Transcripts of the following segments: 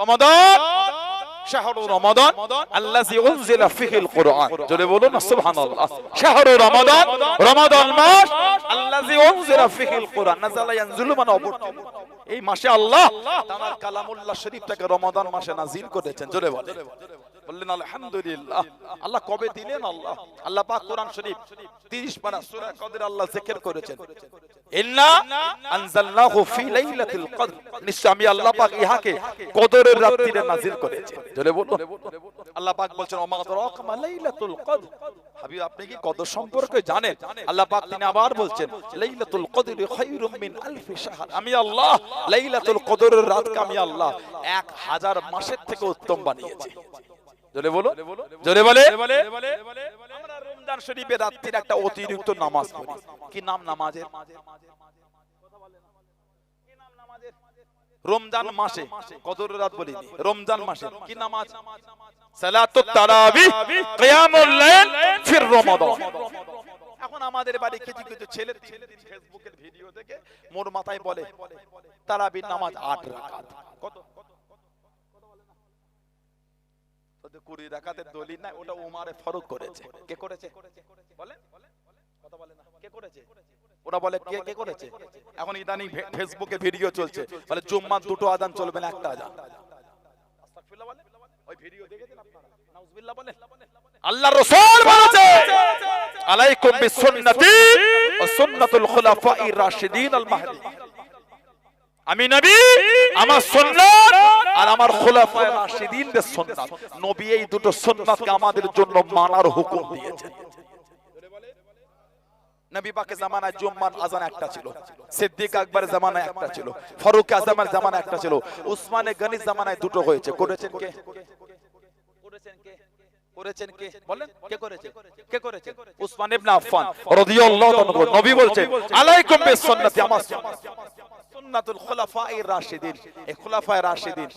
রমাদান? শাহরু রমাদান? আল্লাযী উনজিলা ফিহিল কুরআন জোরে বলুন সুবহানাল্লাহ। শাহরু রমাদান? রমাদান। মাস? আল্লাযী উনজিলা ফিহিল কুরআন নাযালা ইয়ানজিলু মানে অবতীর্ণ। এই মাসে আল্লাহ কালামুল্লাহ শরীফটাকে রমাদান মাসে নাজিল করেছেন। জোরে বলেন। বললেন, আলহামদুলিল্লাহ, আল্লাহ কবে দিলেন আল্লাহ? আল্লাহ পাক কোরআন শরীফ 30 পারা সূরা কদর আল্লাহ জিকির করেছেন। ইন্না আনজালনাহু ফি লাইলাতিল কদর। নিশ্চয় আমি আল্লাহ পাক ইহাকে কদরের রাত্রিতে নাজিল করেছি। জোরে বলুন। আল্লাহ পাক বলছেন, ওমা আদরাকা লাইলাতুল কদর। হাবিব, আপনি কি কদর সম্পর্কে জানেন? আল্লাহ পাক তিনি আবার বলছেন, লাইলাতুল কদরি খায়রুম মিন আলফি শাহর। আমি আল্লাহ লাইলাতুল কদরের রাতকে আমি আল্লাহ এক হাজার মাসের থেকে উত্তম বানিয়েছি। জোরে বলো। জোরে বলে। আমরা রমজান শরীফের রাত্রির একটা অতিরিক্ত নামাজ পড়ি। কি নাম নামাজের? রমজান মাসে কদর রাত বলিনি। রমজান মাসে কি নামাজ? সালাতুত তারাবি কিয়ামুল লাইল ফির রমাদান। এখন আমাদের বাড়ি কিছু কিছু ছেলে ফেসবুকের ভিডিও দেখে মোর মাথায় বলে তারাবির নামাজ 8 রাকাত। কত? ওদের কুড়ি রাকাতের দলিল নাই, ওটা উমারে ফারুক করেছে। কে করেছে? বলে কথা বলে না। কে করেছে? ওরা বলে, কে কে করেছে? এখন ইদানিং ফেসবুকে ভিডিও চলছে। বলে, জুম্মার দুটো আজান চলবে না, একটা আজান। আস্তাগফিরুল্লাহ বলে ওই ভিডিও আল্লাহ রাসূল আমি নবী, আমার সুন্নাত আর আমার খোলাফায়ে রাশিদিনদের সুন্নাত। নবী এই দুটো সুন্নাতকে আমাদের জন্য মানার হুকুম দিয়েছেন। জামানায় জুম্মার আজান একটা ছিল, সিদ্দিক জামানায় একটা ছিল একটা ছিল জামানায় দুটো হয়েছে। আমার সুন্নাতুল খুলাফায়ে রাশিদিন। এই খুলাফায়ে রাশিদিন।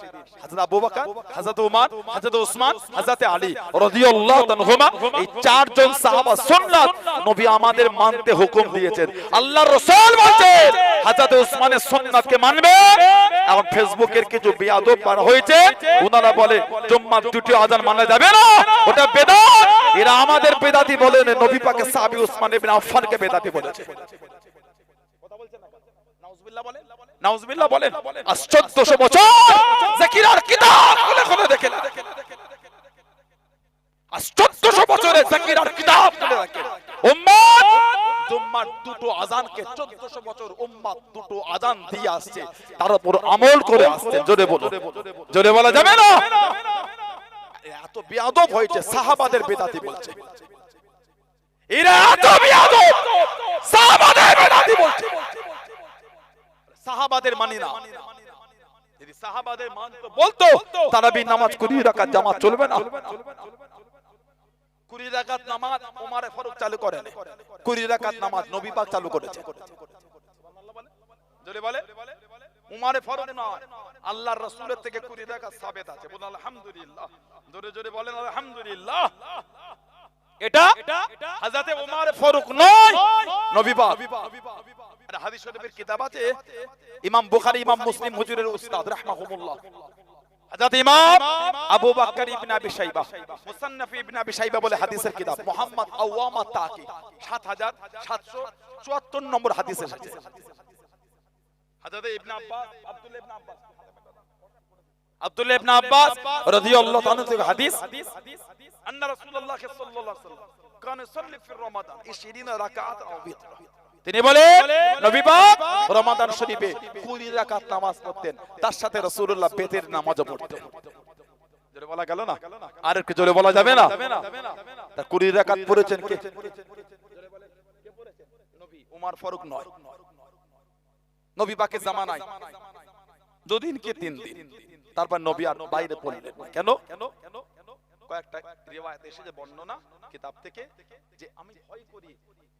হযরত আবু বকর হযরত উমর হযরত উসমান হযরত আলী রাদিয়াল্লাহু আনহুমা এই চারজন সাহাবা সুন্নাত নবী আমাদের মানতে হুকুম দিয়েছেন। আল্লাহর রাসূল বলছেন হযরত উসমানের সুন্নাতকে মানবে। এখন ফেসবুকের কিছু বেয়াদব পার হয়েছে ওনারা বলে, জুম্মার দুটি আজান মানা যাবে না, ওটা বেদাত। এরা আমাদের বেদাতি বলেন নবী পাকের সাহাবী উসমান ইবনে আফফানকে বেদাতি বলেছে। নাউজুবিল্লাহ বলেন। আজ 1400 বছর জাকিরার কিতাব খুলে খুলে দেখে না আজ 1400 বছরে জাকিরার কিতাব খুলে দেখে উম্মত জুম্মার দুটো আজানকে 1400 বছর উম্মত দুটো আজান দিয়ে আসছে। তার উপর আমল করে আসছে। জোরে বলো। জোরে বলা যাবে না? এত বেয়াদব হয়েছে সাহাবাদের বেদাতি বলছে। এরা এত বেয়াদব সাহাবাদের বেদাতি বলছে। সাহাবাদের মানি না। যদি সাহাবাদের মানতো বলতো তারাবি নামাজ কুড়ি রাকাত জামাত চলবে না। কুড়ি রাকাত নামাজ ওমারে ফারুক চালু করেন। কুড়ি রাকাত নামাজ নবী পাক চালু করেছে। জোরে বলে? উমারে ফারুক নয় আল্লাহর রাসূলের থেকে কুড়ি রাকাত সাবেত আছে। বলুন আলহামদুলিল্লাহ। জোরে জোরে বলেন আলহামদুলিল্লাহ। এটা হযরতে উমার ফারুক নয়। নবী পাক। একটা হাদিস শরীফের কিতাব আছে ইমাম বুখারী ইমাম মুসলিম হুজুরের উস্তাদ রাহমাহুমুল্লাহ হযরত ইমাম আবু বকর ইবনে আবি শাইবা। মুসান্নাফ ইবনে আবি শাইবা বলে হাদিসের কিতাব। মুহাম্মদ আওয়ামা তাকি। 7774 নম্বর হাদিস। এসেছে হযরত ইবনে আব্বাস আব্দুল্লাহ ইবনে আব্বাস। আব্দুল্লাহ ইবনে আব্বাস রাদিয়াল্লাহু তাআলা থেকে হাদিস। আন্না রাসূলুল্লাহ সাল্লাল্লাহু আলাইহি ওয়াসাল্লাম কান ইসাল্লি ফি রমাদান 20 রাকাত আও বিতরা। তিনি বলে নবী পাক রমাদান শরীফে 20 রাকাত নামাজ পড়তেন তার সাথে রাসূলুল্লাহ বেতের নামাজও পড়তেন জোরে বলা গেল না আর একটু জোরে বলা যাবে না তা 20 রাকাত পড়েছেন কে জোরে বলেন কে পড়েছেন নবী ওমর ফারুক নয় নবী পাকের জামানায় দুদিন কি তিন দিন তারপর নবী আর বাইরে পড়লেন। কেন কয়েকটা রিওয়ায়াত এসেছে বর্ণনা কিতাব থেকে যে আমি ভয় করি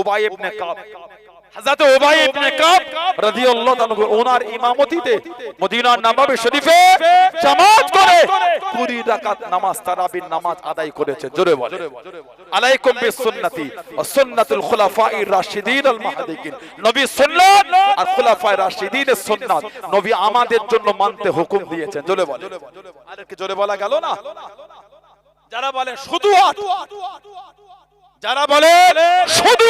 উবাই ইবনে কাব। হযরত উবাই ইবনে কাব রাদিয়াল্লাহু তাআলা ওনার ইমামতিতে মদিনার নববী শরীফে জামাত করে 20 রাকাত নামাজ তারাবির নামাজ আদায় করেছে জোরে বলে আলাইকুম বিসুন্নতি ওয়া সুন্নাতুল খুলাফায়ে রাশিদিন আল মাহদিকিন। নবী সুন্নাত আর খুলাফায়ে রাশিদিনের সুন্নাত। নবী আমাদের জন্য মানতে হুকুম দিয়েছেন জোরে বলে আর কি জোরে বলা গেল না? যারা বলে শুধু যারা বলে শুধু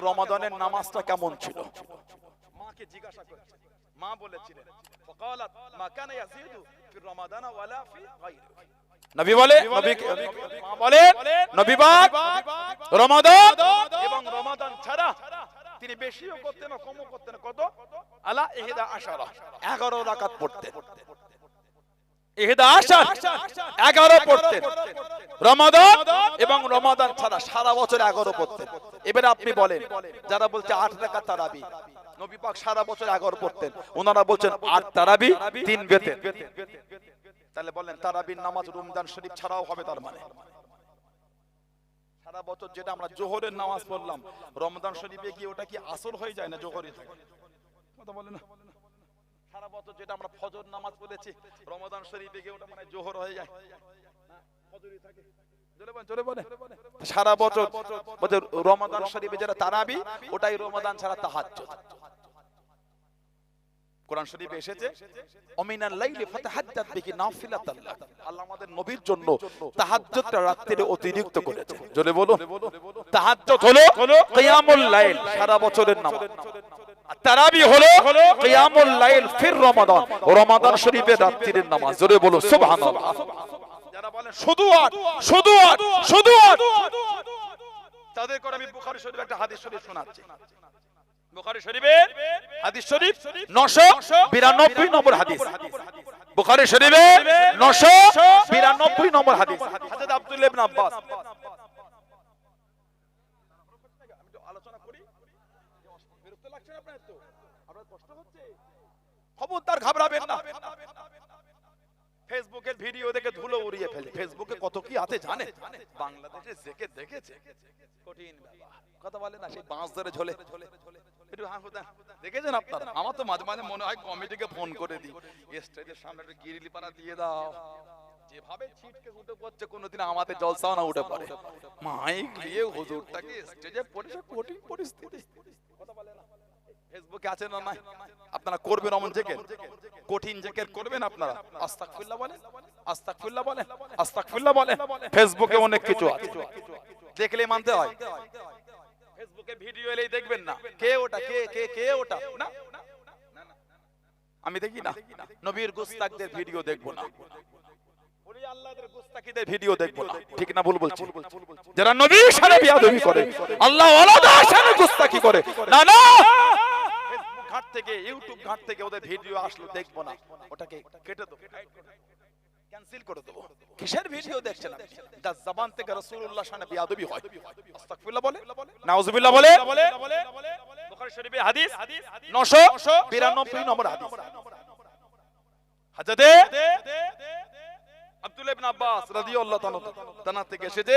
রমাদনের রমাদানের নামাজটা কেমন ছিল? মাকে জিজ্ঞাসা করেছে। মা বলেছিলেন নবী বলে নবী বলে নবী পাক রমাদান এবং রমাদান ছাড়া তিনি বেশিও করতেন না কমও করতেন কত? আলা ইহদা আশারা 11 রাকাত পড়তেন। ইহদা আশার 11 পড়তেন। রমাদান এবং রমাদান ছাড়া সারা বছর 11 পড়তেন। এবারে আপনি বলেন যারা বলছে 8 রাকাত তারাবি নবী পাক সারা বছর 11 পড়তেন। ওনারা বলছেন 8 তারাবি 3 বেতেন। তাহলে বলেন, তারাবির নামাজ রমজান শরীফ ছাড়াও হবে তার মানে। সারা বছর যেটা আমরা জোহরের নামাজ পড়লাম, রমজান শরীফে গিয়ে ওটা কি আসর হয়ে যায় না জোহরে কথা বলে না। সারা বছর যেটা আমরা ফজর নামাজ পড়েছি, রমজান শরীফে গিয়ে ওটা মানে জোহর হয়ে যায়। সারা বছর রমাদান শরীফে যেটা তারাবি, ওটাই রমাদান ছাড়া তাহাজ্জুদ। কোরআন শরীফে এসেছে অমিনাল লাইলি ফাতাহাদ্দাত বিহি নাফিলাতাল আল্লাহ আমাদের নবীর জন্য তাহাজ্জুদটা রাত্রিরে অতিরিক্ত করেছে। জোরে বলো তাহাজ্জুদ হলো কিয়ামুল লাইল, সারা বছরের নামাজ। তারাবি হলো কিয়ামুল লাইল ফির রমাদান রমাদান শরীফের রাত্রির নামাজ। জোরে বলো সুবহানাল্লাহ। যারা বলেন শুধু আট শুধু আট শুধু আট তাদের করে আমি বুখারী শরীফ একটা হাদিস শরীফ শোনাচ্ছি। বুখারী শরীফের হাদিস শরীফ 992 নম্বর হাদিস। বুখারী শরীফের 992 নম্বর হাদিস। হযরত আব্দুল্লাহ ইবনে আব্বাস। আমি একটু আলোচনা খবরদার ঘাবড়াবেন না। ফেসবুকের ভিডিও দেখে ধুলো উড়িয়ে ফেলে। ফেসবুকে কত কি আছে জানে বাংলাদেশে জেকে দেখেছে। কঠিন কথা বলে না, সেই বাঁশ ধরে ঝোলে। দেখেছেন আপনারা? আমার তো মাঝে মাঝে মনে হয় কমিটিকে ফোন করে দিই। স্টেজের সামনে একটু গিরিলি পানা দিয়ে দাও। যেভাবে ছিটকে উঠে পড়ছে কোনোদিন আমাদের জলসাও না উঠে পড়ে। মাইক নিয়ে হুজুরটাকে স্টেজে পড়ে, সে কঠিন পরিস্থিতি। কথা বলে ফেসবুকে না আপনারা করবেন অমন জেকের? কঠিন জেকের করবেন আপনারা? আস্তাগফিরুল্লাহ বলেন। আস্তাগফিরুল্লাহ বলেন। আস্তাগফিরুল্লাহ বলেন। ফেসবুকে অনেক কিছু আছে। দেখলে মানতে হয়। ফেসবুকে ভিডিও এলেই দেখবেন না। কে ওটা? কে কে কে ওটা? না। আমি দেখি না। নবীর গুস্তাকদের ভিডিও দেখব না। ভিডিও দেখব না। ঠিক না, ভুল বলছি। যারা নবীর করে, আল্লাহ গুস্তাকি করে। না না! থেকে ইউটিউব ঘাট থেকে ওদের ভিডিও আসলো, দেখব না। ওটাকে কেটে দেবো। থেকে রাসূলুল্লাহ সামনে বিয়াদবি আস্তাগফিরুল্লাহ বলে। নাউজুবিল্লাহ বলে। বুখারী শরীফে হাদিস। 992 নম্বর হাদিস। হাজরতে আব্দুল্লাহ ইবনে আব্বাস রাদিয়াল্লাহু তাআলা থেকে এসেছে।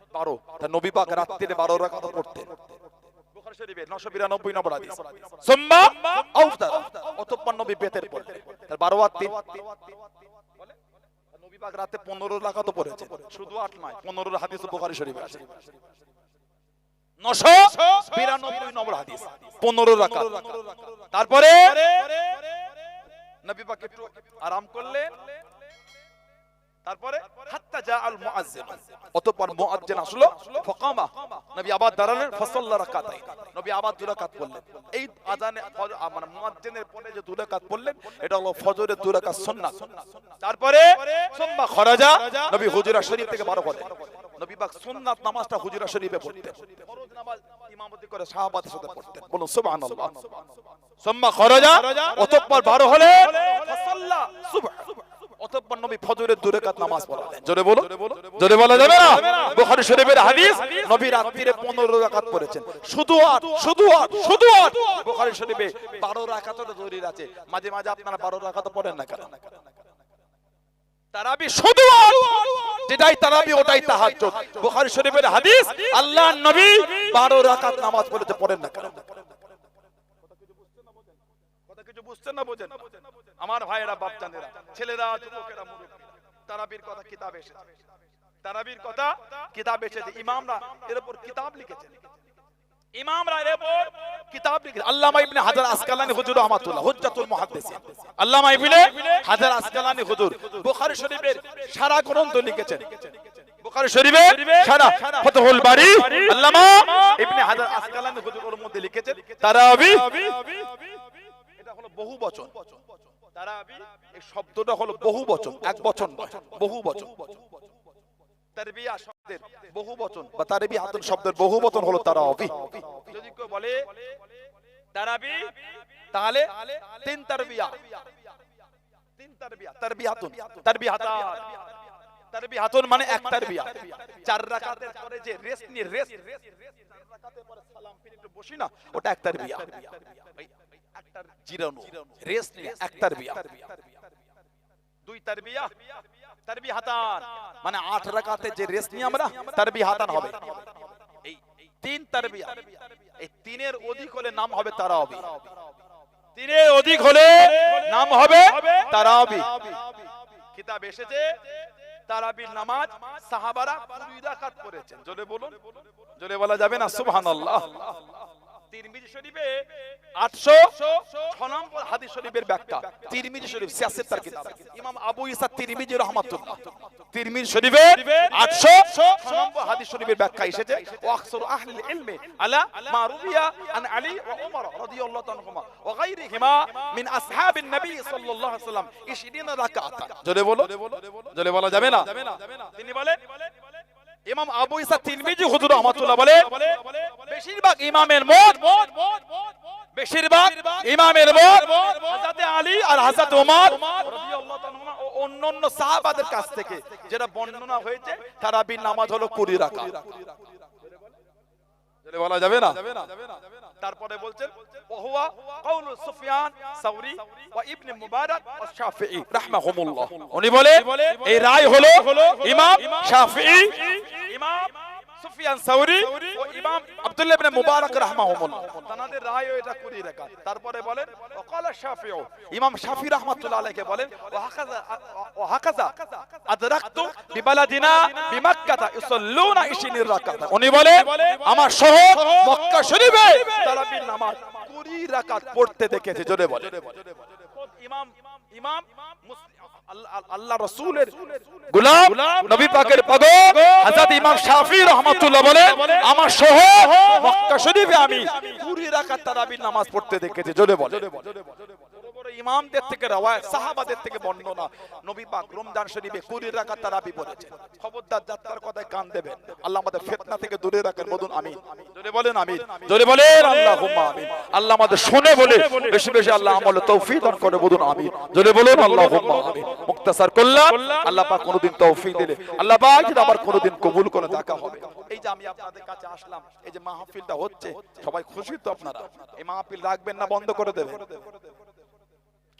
12 তা নবী পাক রাত্রিতে 12 রাকাত পড়তেন। বুখারী শরীফে 992 নম্বর হাদিস। সুম্মা আউফতার। অতঃপর নবী বেতের পড়লেন তার 12 আর 3 বলে? নবী পাক রাতে 15 রাকাত পড়েছে শুধু 8 নয় 15 হাদিস বুখারী শরীফে আছে। 992 নম্বর হাদিস। 15 রাকাত। তারপরে নবী পাক একটু আরাম করলেন। তারপরে মানে তারপরে হুজুরা শরীফ থেকে বার হলেন নবী পাক নামাজটা হুজুরা শরীফে পড়তেন। করে সাহাবাদের সাথে পড়তেন। বলুন, সুবহানাল্লাহ। সুম্মা অতঃপর বার হলেন, ফাসাল্লা নবী ফজরের দুই রাকাত নামাজ পড়ালেন জোরে বলো জোরে বলা যাবে না? বুখারী শরীফের হাদিস নবী রাত্রিরে 15 রাকাত পড়েছেন। শুধু আট শুধু আট শুধু আট বুখারী শরীফে 12 রাকাতের জরুরি আছে। মাঝে মাঝে আপনারা 12 রাকাত পড়েন না কেন? তারাবি শুধু যেটাই তারাবি ওটাই তাহাজ্জুদ। বুখারী শরীফের হাদিস আল্লাহর নবী 12 রাকাত নামাজ পড়তে পড়েন না কেন? কিছু বুঝছেন না বোঝেন আমার ভাইয়েরা, বাপজানেরা, ছেলেরা, যুবকেরা তারাবির কথা কিতাব এসেছে। তারাবির কথা কিতাব এসেছে। ইমামরা এর উপর কিতাব লিখেছেন। ইমামরা লিখেছেন। আল্লামা বহু বচন তারাবি এই শব্দটা হলো বহু বচন এক বচন বহু বচন তারবিয়া শব্দের বহু বচন বা তারবিয়াতুন শব্দের বহু বচন হলো তারাবি। যদি কেউ বলে তারাবি তাহলে তিন তারবিয়া। তিন তারবিয়া তারবিয়াতুন তারবিয়াতা তারবিয়াতুন মানে এক তারবিয়া। চার রাকাতের পরে যে রেস্ট নিয়ে রেস্ট চার রাকাতের পরে সালাম ফিরে একটু বসি না ওটা এক তারবিয়া। জিরানো রেস্ট নিয়ে এক তারবিয়া। দুই তারবিয়া তারবিহাতান মানে আট রাকাতে যে রেস্ট নিয়ে আমরা তারবিহাতান হবে। এই তিন তারবিয়া এই তিনের অধিক হলে নাম হবে তারাবি। তিনের অধিক হলে নাম হবে তারাবি। কিতাব এসেছে তারাবির নামাজ সাহাবারা কুড়ি রাকাত পড়েছেন। জোরে বলুন জোরে বলা যাবে না? সুবহানাল্লাহ। তিরমিজি শরীফে 806 নম্বর হাদিস শরীফের ব্যাখ্যা। তিরমিজি শরীফ সিয়াসত তার কিতাব। ইমাম আবু ইসা তিরমিজি রাহমাতুল্লাহ। তিরমিজি শরীফে 806 নম্বর হাদিস শরীফের ব্যাখ্যা এসেছে। ওয়াকসুর আহলি ইলমি আলা মা রুবিয়া আন আলী ওয়া উমর রাদিয়াল্লাহু তাআলা ওয়া গায়রিহিমা আসহাবিন নবী সাল্লাল্লাহু আলাইহি ওয়াসাল্লাম 20 রাকাত জোরে বলো, জোরে বলা যাবে না? তিনি বলে, ইমাম আবু ইসা তিরমিজি হুজুর রহমাতুল্লাহ বলে বেশিরভাগ ইমামের মত। বেশিরভাগ ইমামের মত। হযরত আলী আর হযরত ওমর অন্যান্য সাহাবাদের কাছ থেকে যেটা বর্ণনা হয়েছে তারাবির নামাজ হলো 20 রাকাত। জোরে বলা যাবে না? তারপরে বলছেন এই রায় হলো ইমাম শাফিঈ সুফিয়ান সাউরি ও ইমাম আব্দুল্লাহ ইবনে মুবারক রাহমাহুমুল্লাহ তানাদের রায় এটা কুড়ি রাকাত তারপরে বলেন ওয়াকাল শাফিঈ ইমাম শাফি রাহমাতুল্লাহ আলাইহি বলেন ওয়া হাকাযা ওয়া হাকাযা আদরাকতু বিবালাদিনা বিমাক্কাতা ইউসাল্লুনা 20 রাকাত। উনি বলে আমার শহর মক্কা শরীফে তারাবির নামাজ 20 রাকাত পড়তে দেখেছে। জোরে বলে ইমাম ইমাম আল্লাহ- আল্লাহ রাসূলের গোলাম নবী পাকের পাগল হযরত ইমাম শাফি রাহমাতুল্লাহ বলে আমার শহর মক্কা শরীফে আমি 20 রাকাত তারাবির নামাজ পড়তে দেখেছি জোরে বলে ইমামদের থেকে সাহাবাদের থেকে বর্ণনা। নবী পাক রমজান শরীফে 20 রাকাত তারাবি পড়েছেন। খবরদার যাত্রার কথায় কান দেবেন। আল্লাহ আমাদের থেকে দূরে রাখেন। বলুন বলেন বলেন আল্লাহ আমাদের শুনে বলে, বেশি বেশি আল্লাহ আমল তৌফিক দান করে। বলুন মুক্তাসার করলাম আল্লাহ পাক কোনোদিন তৌফিক দিলে। আল্লাহ পাক যদি আবার কোনোদিন কবুল করে দেখা হবে। এই যে আমি আপনাদের কাছে আসলাম, এই যে মাহফিলটা হচ্ছে, সবাই খুশি তো আপনারা? এই মাহফিল রাখবেন না, বন্ধ করে দেবেন?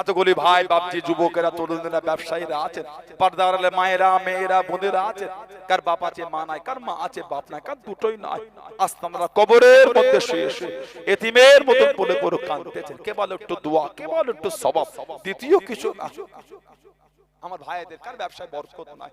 এতগুলি ভাই বাপজি, যুবকেরা, তরুণেরা, ব্যবসায়ীরা আছেন। পর্দারালে মায়েরা, মেয়েরা, বোনেরা আছেন। কার বাপ আছে, মা নাই, কার মা আছে, বাপ নাই, কার দুটোই নাই। আস্তে আমরা কবরের মধ্যে শুয়ে শুয়ে এতিমের মতন বলে পড়ে কাঁদতেছেন। কেবল একটু দোয়া কেবল একটু স্বভাব দ্বিতীয় কিছু না। আমার ভাইদের, কার ব্যবসায় বরকত নাই?